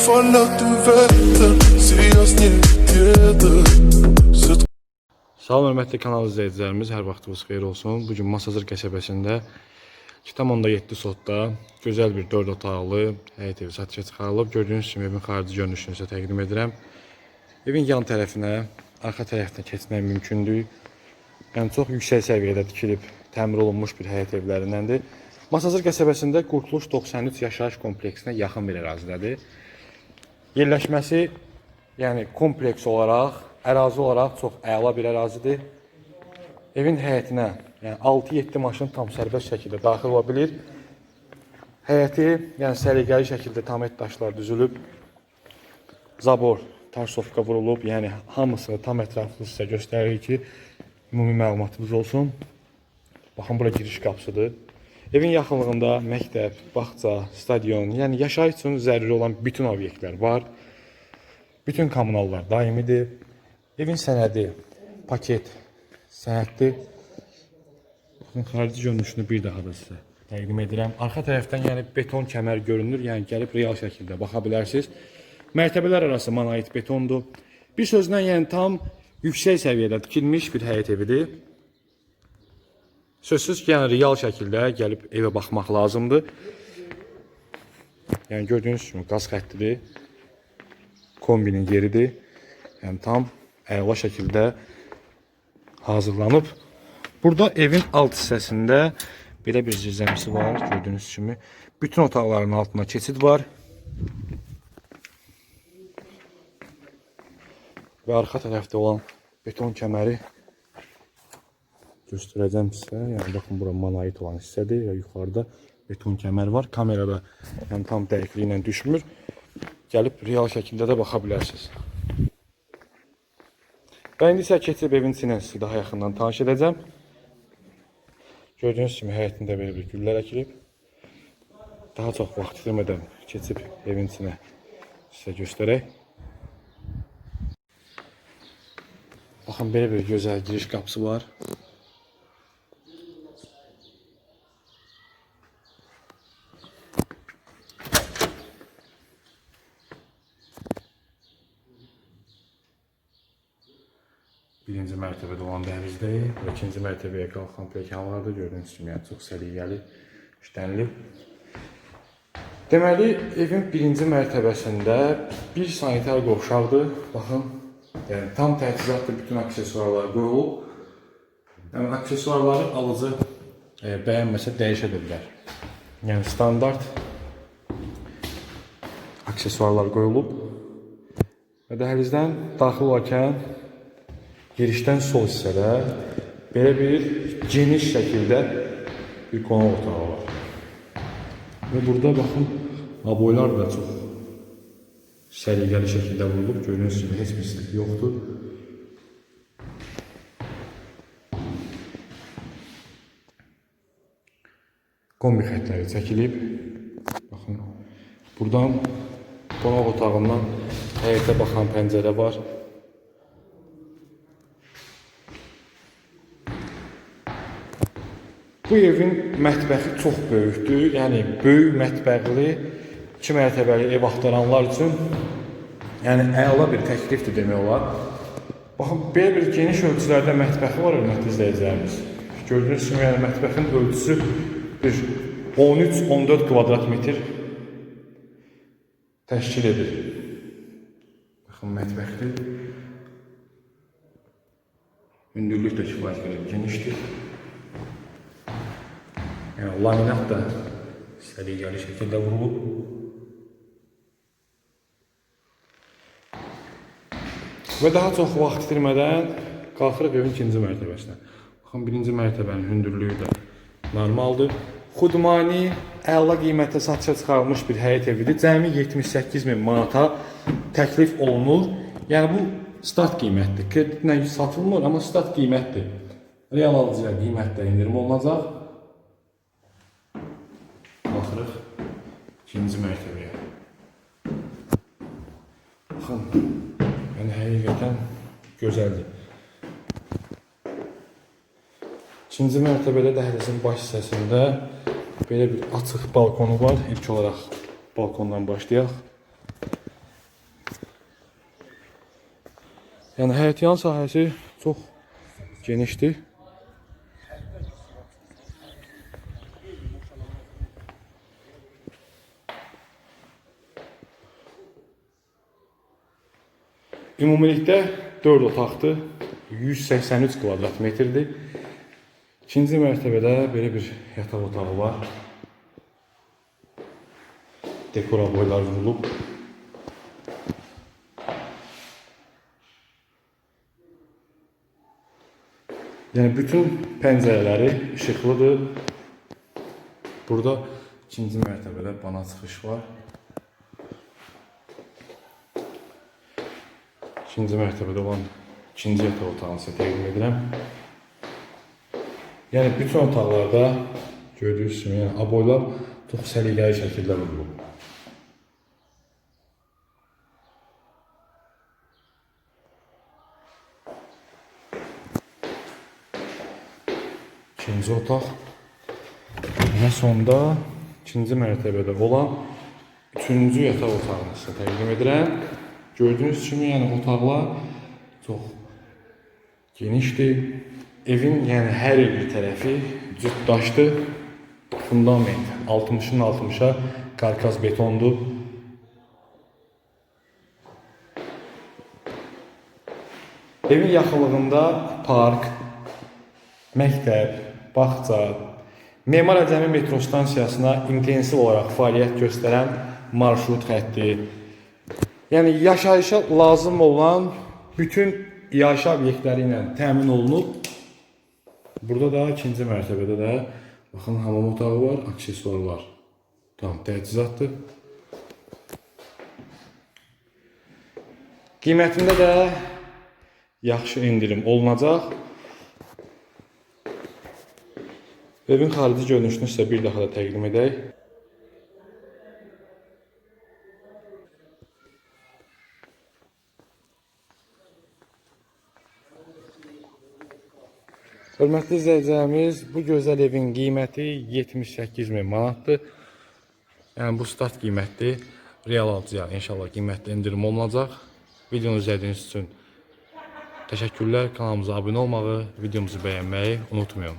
Vetter, säg oss nyheter Så Salam hörmətli kanal izləyicilərimiz, hər vaxtınız xeyir olsun. Bu gün Masazır qəsəbəsində 2.7 sotda gözəl bir 4 otaqlı həyət evi satışa çıxarılıb. Gördüyünüz kimi evin xarici görünüşünü sizə təqdim edirəm. Evin yan tərəfinə, arxa tərəfinə keçmək mümkündür. Yəni çox yüksək səviyyədə tikilib, təmir olunmuş bir həyət evlərindəndir. Masazır qəsəbəsində Qurtuluş 93 yaşayış kompleksinə yaxın bir ərazidədir. Yerləşməsi yəni kompleks olaraq, ərazi olaraq çox əla bir ərazidir. Evin həyətinə yəni 6-7 maşın tam sərbəst şəkildə daxil ola bilir. Həyəti yəni səliqəli şəkildə tamet daşlar düzülüb. Zabor, tarsovka vurulub, yəni hamısı tam ətraflı sizə göstərir ki, ümumi məlumatınız olsun. Baxın bura giriş qapısıdır. Evin yaxınlığında məktəb, bağça, stadion, yəni yaşayış üçün zəruri olan bütün obyektlər var. Bütün kommunallar daimidir. Evin sənədi, paket, sənəddir. Baxın, xarici görünüşünü bir daha da sizə təqdim edirəm. Arxa tərəfdən yəni beton kəmər görünür, yəni gəlib real şəkildə baxa bilərsiniz. Mərtəbələr arası monolit betondur. Bir sözlə yəni tam yüksək səviyyədə tikilmiş bir həyət evidir. Sözsüz ki, yəni real şəkildə gəlib evə baxmaq lazımdır. Yəni gördüyünüz kimi qaz xəttidir. Kombinin yeridir. Yəni tam əla şəkildə hazırlanıb. Burada evin alt hissəsində belə bir zirzəmisi var, gördüyünüz kimi. Bütün otaqların altına keçid var. Və arxa tərəfdə olan beton kəməri göstərəcəm sizə. Yəni baxın bura monolit olan hissədir və yuxarıda beton kəmər var. Kamerada yəni tam dəqiqliyi ilə düşmür. Gəlib real şəkildə də baxa bilərsiniz. Və indi isə evin içinə daha yaxından tanış edəcəm. Gördüyünüz kimi həyətində belə bir güllər əkilib. Daha çox vaxt itirmədən keçib evin içinə sizə göstərək. Baxın belə bir gözəl giriş qapısı var. Birinci mərtəbədə olan dəhlizdəyik və ikinci mərtəbəyə qalxan pilləkənlərdə gördüyünüz kimi yəni çox səliqəli işlənilib. Deməli, evin birinci mərtəbəsində bir sanitar qovşaqdır. Baxın, yəni tam təchizatlı bütün aksesuarlar qoyulub. Yəni aksesuarları alıcı e, bəyənməsə dəyişə də bilər. Yəni standart aksesuarlar qoyulub. Və dəhlizdən daxil olarkən girişdən sol hissədə belə bir geniş şəkildə bir qonaq otağı var. Və burada baxın, aboylar da çox səliqəli şəkildə vurulub. Gördüyünüz kimi heç bir sıxıntı yoxdur. Kombi xətləri çəkilib. Baxın, buradan qonaq otağından həyətə baxan pəncərə var. Bu evin mətbəxi çox böyükdür. Yəni böyük mətbəxli 2 mərtəbəli ev axtaranlar üçün yəni əla bir təklifdir demək olar. Baxın, belə bir geniş ölçülərdə mətbəxi var hörmətli izləyicilərimiz. Gördüyünüz kimi yəni mətbəxin ölçüsü bir 13-14 kvadrat metr təşkil edir. Baxın, mətbəxli hündürlük də kifayət qədər genişdir. Yəni laminat da səliqəli şəkildə vurulub. Və daha çox vaxt itirmədən qalxırıq evin ikinci mərtəbəsinə. Baxın, birinci mərtəbənin hündürlüyü də normaldır. Xudmani əla qiymətə satışa çıxarılmış bir həyət evidir. Cəmi 78 min manata təklif olunur. Yəni bu start qiymətdir. Kreditlə satılmır, amma start qiymətdir. Real alıcıya qiymətdə endirim olunacaq sınıf ikinci mərtəbəyə. Baxın, yəni həqiqətən gözəldir. İkinci mərtəbədə dəhlizin baş hissəsində belə bir açıq balkonu var. İlk olaraq balkondan başlayaq. Yəni həyətyan sahəsi çox genişdir. Ümumilikdə 4 otaqdır. 183 kvadrat metrdir. İkinci mərtəbədə belə bir yataq otağı var. Dekora boylar vurulub. Yəni bütün pəncərələri işıqlıdır. Burada ikinci mərtəbədə bana çıxış var. İkinci mərtəbədə olan ikinci yataq otağını sizə təqdim edirəm. Yəni bütün otaqlarda gördüyünüz kimi yəni aboylar çox səliqəli şəkildə vurulub. İkinci otaq. Və sonda ikinci mərtəbədə olan üçüncü yataq otağını sizə təqdim edirəm. Gördüyünüz kimi, yəni otaqlar çox genişdir. Evin yəni hər bir tərəfi cüt daşdır. Fundament 60-ın 60-a karkas betondur. Evin yaxınlığında park, məktəb, bağça, Memar Əcəmi metro stansiyasına intensiv olaraq fəaliyyət göstərən marşrut xətti, yəni yaşayışa lazım olan bütün yaşayış obyektləri ilə təmin olunub. Burada da ikinci mərtəbədə də baxın hamam otağı var, aksesuar var. Tam təchizatdır. Qiymətində də yaxşı endirim olunacaq. Evin xarici görünüşünü sizə bir daha da təqdim edək. Hörmətli izləyicilərimiz, bu gözəl evin qiyməti 78 min manatdır. Yəni bu start qiymətdir. Real alıcıya inşallah qiymətli endirim olunacaq. Videonu izlədiyiniz üçün təşəkkürlər. Kanalımıza abunə olmağı, videomuzu bəyənməyi unutmayın.